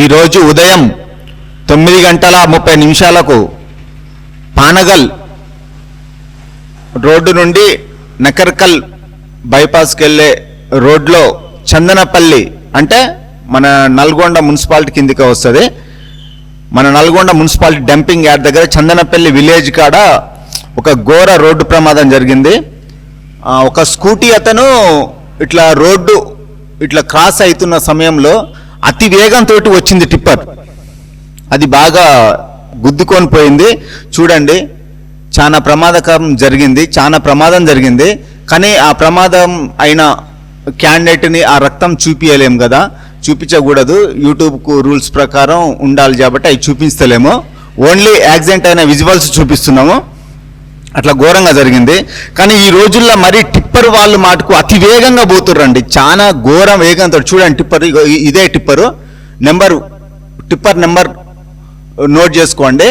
ఈరోజు ఉదయం తొమ్మిది గంటల ముప్పై నిమిషాలకు పానగల్ రోడ్డు నుండి నకర్కల్ బైపాస్కి వెళ్ళే రోడ్లో చందనపల్లి అంటే మన నల్గొండ మున్సిపాలిటీ కిందికి వస్తుంది. మన నల్గొండ మున్సిపాలిటీ డంపింగ్ యార్డ్ దగ్గర చందనపల్లి విలేజ్ కాడ ఒక ఘోర రోడ్డు ప్రమాదం జరిగింది. ఒక స్కూటీ అతను ఇట్లా రోడ్డు ఇట్లా క్రాస్ అవుతున్న సమయంలో అతి వేగంతో వచ్చింది టిప్పర్. అది బాగా గుద్దుకొని పోయింది. చూడండి చాలా ప్రమాదకరం జరిగింది చాలా ప్రమాదం జరిగింది. కానీ ఆ ప్రమాదం అయిన క్యాండిడేట్ని ఆ రక్తం చూపించలేము కదా. చూపించకూడదు. యూట్యూబ్కు రూల్స్ ప్రకారం ఉండాలి కాబట్టి అవి చూపించలేము ఓన్లీ యాక్సిడెంట్ అయిన విజువల్స్ చూపిస్తున్నాము. అట్లా ఘోరంగా జరిగింది. కానీ ఈ రోజుల్లో మరి టిప్పర్ వాళ్ళు మాటకు అతి వేగంగా పోతుర్రండి. చాలా ఘోరం వేగంతో చూడండి టిప్పర్ ఇదే tipper. Number tipper number note చేసుకోండి.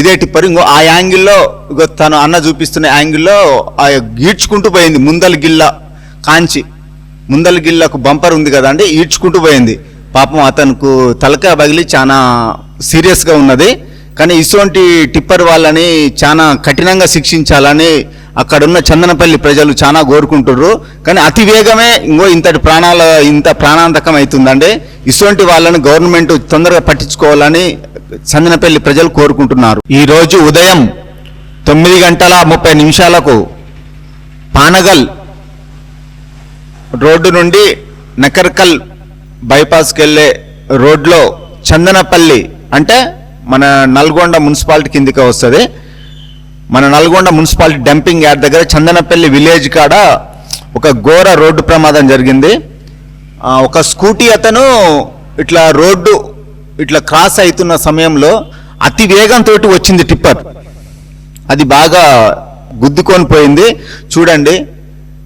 ఇదే టిప్పర్. ఇంకో ఆ యాంగిల్లో ఇగో తను అన్న చూపిస్తున్న యాంగిల్లో ఆ గీడ్చుకుంటూ పోయింది ముందల గిల్ల కాంచి. ముందల గిల్లకు బంపర్ ఉంది కదా అండి ఈడ్చుకుంటూ పోయింది. పాపం అతనుకు తలక పగిలి చాలా సీరియస్గా ఉన్నది. కానీ ఇటువంటి టిప్పర్ వాళ్ళని చాలా కఠినంగా శిక్షించాలని అక్కడున్న చందనపల్లి ప్రజలు చాలా కోరుకుంటుర్రు. కానీ అతి వేగమే ఇంకో ఇంతటి ప్రాణాల ఇంత ప్రాణాంతకం అవుతుందండి. ఇటువంటి వాళ్ళని గవర్నమెంట్ తొందరగా పట్టించుకోవాలని చందనపల్లి ప్రజలు కోరుకుంటున్నారు. ఈరోజు ఉదయం తొమ్మిది గంటల ముప్పై నిమిషాలకు పానగల్ రోడ్డు నుండి నకర్కల్ బైపాస్కి వెళ్ళే రోడ్లో చందనపల్లి అంటే మన నల్గొండ మున్సిపాలిటీ కిందికి వస్తుంది. మన నల్గొండ మున్సిపాలిటీ డంపింగ్ యార్డ్ దగ్గర చందనపల్లి విలేజ్ కాడ ఒక ఘోర రోడ్డు ప్రమాదం జరిగింది. ఒక స్కూటీ అతను ఇట్లా రోడ్డు ఇట్లా క్రాస్ అవుతున్న సమయంలో అతి వేగంతో వచ్చింది టిప్పర్. అది బాగా గుద్దుకొని పోయింది. చూడండి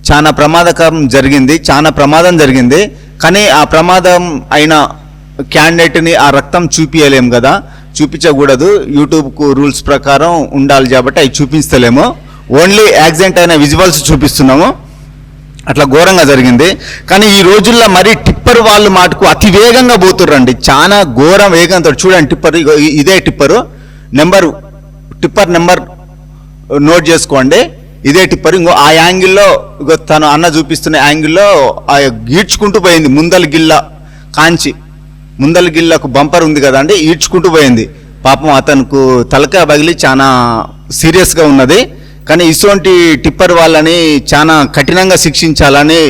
చాలా ప్రమాదకరం జరిగింది చాలా ప్రమాదం జరిగింది. కానీ ఆ ప్రమాదం అయిన క్యాండిడేట్ని ఆ రక్తం చూపించలేం కదా. చూపించకూడదు. యూట్యూబ్కు రూల్స్ ప్రకారం ఉండాలి కాబట్టి అవి చూపించలేము ఓన్లీ యాక్సిడెంట్ అయిన విజువల్స్ చూపిస్తున్నాము. అట్లా ఘోరంగా జరిగింది. కానీ ఈ రోజుల్లో మరి టిప్పర్ వాళ్ళు మాటకు అతి వేగంగా పోతుర్రండి. చాలా ఘోరం వేగంతో చూడండి టిప్పర్ ఇదే tipper. Number tipper number note చేసుకోండి. ఇదే టిప్పర్. ఇంకో ఆ యాంగిల్లో ఇగో తను అన్న చూపిస్తున్న యాంగిల్లో ఆ గీడ్చుకుంటూ పోయింది ముందల గిల్ల కాంచి. ముందల గిల్లకు బంపర్ ఉంది కదా అంటే ఈడ్చుకుంటూ పోయింది. పాపం అతనుకు తలకాయ పగిలి చాలా సీరియస్గా ఉన్నది. కానీ ఇటువంటి టిప్పర్ వాళ్ళని చాలా కఠినంగా శిక్షించాలని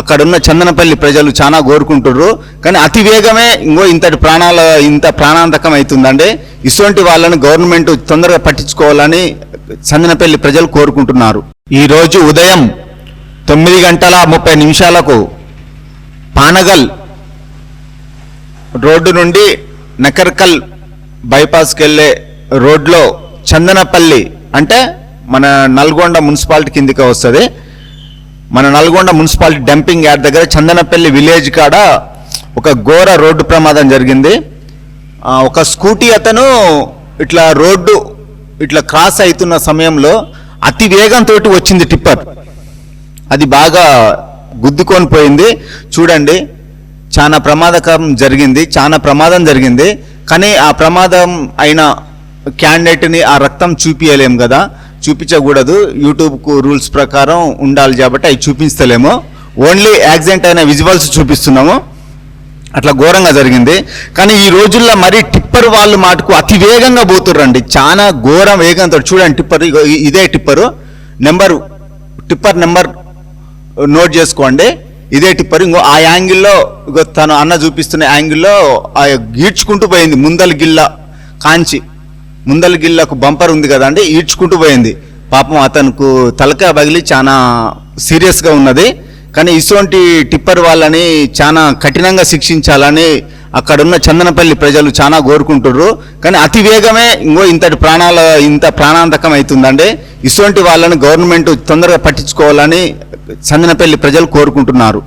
అక్కడున్న చందనపల్లి ప్రజలు చాలా కోరుకుంటుర్రు. కానీ అతి వేగమే ఇంకో ఇంతటి ప్రాణాల ఇంత ప్రాణాంతకం అవుతుందండి ఇటువంటి వాళ్ళని గవర్నమెంట్ తొందరగా పట్టించుకోవాలని చందనపల్లి ప్రజలు కోరుకుంటున్నారు. ఈరోజు ఉదయం తొమ్మిది గంటల ముప్పై నిమిషాలకు పానగల్ రోడ్డు నుండి నకర్కల్ బైపాస్కి వెళ్ళే రోడ్లో చందనపల్లి అంటే మన నల్గొండ మున్సిపాలిటీ కిందికి వస్తుంది. మన నల్గొండ మున్సిపాలిటీ డంపింగ్ యార్డ్ దగ్గర చందనపల్లి విలేజ్ కాడ ఒక ఘోర రోడ్డు ప్రమాదం జరిగింది. ఒక స్కూటీ అతను ఇట్లా రోడ్డు ఇట్లా క్రాస్ అవుతున్న సమయంలో అతి వేగంతో వచ్చింది టిప్పర్. అది బాగా గుద్దుకొని పోయింది. చూడండి చాలా ప్రమాదకరం జరిగింది చాలా ప్రమాదం జరిగింది. కానీ ఆ ప్రమాదం అయిన క్యాండిడేట్ని ఆ రక్తం చూపించలేం కదా. చూపించకూడదు. యూట్యూబ్కు రూల్స్ ప్రకారం ఉండాలి కాబట్టి అవి చూపించలేము ఓన్లీ యాక్సిడెంట్ అయిన విజువల్స్ చూపిస్తున్నాము. అట్లా ఘోరంగా జరిగింది. కానీ ఈ రోజుల్లో మరి టిప్పర్ వాళ్ళు మాటకు అతి వేగంగా పోతుర్రండి. చాలా ఘోరం వేగంతో చూడండి టిప్పర్ ఇదే tipper. Number tipper number note చేసుకోండి. ఇదే టిప్పర్ ఇంకో ఆ యాంగిల్లో ఇగో తను అన్న చూపిస్తున్న యాంగిల్లో ఆ ఈడ్చుకుంటూ పోయింది ముందల గిల్ల కాంచి. ముందల గిల్లకు బంపర్ ఉంది కదా ఈడ్చుకుంటూ పోయింది. పాపం అతనుకు తలక పగిలి చాలా సీరియస్గా ఉన్నది. కానీ ఇటువంటి టిప్పర్ వాళ్ళని చాలా కఠినంగా శిక్షించాలని అక్కడున్న చందనపల్లి ప్రజలు చాలా కోరుకుంటుర్రు. కానీ అతి వేగమే ఇంకో ఇంతటి ప్రాణాల ఇంత ప్రాణాంతకం అవుతుందండి ఇటువంటి వాళ్ళని గవర్నమెంట్ తొందరగా పట్టించుకోవాలని చందనపల్లి ప్రజలు కోరుకుంటున్నారు.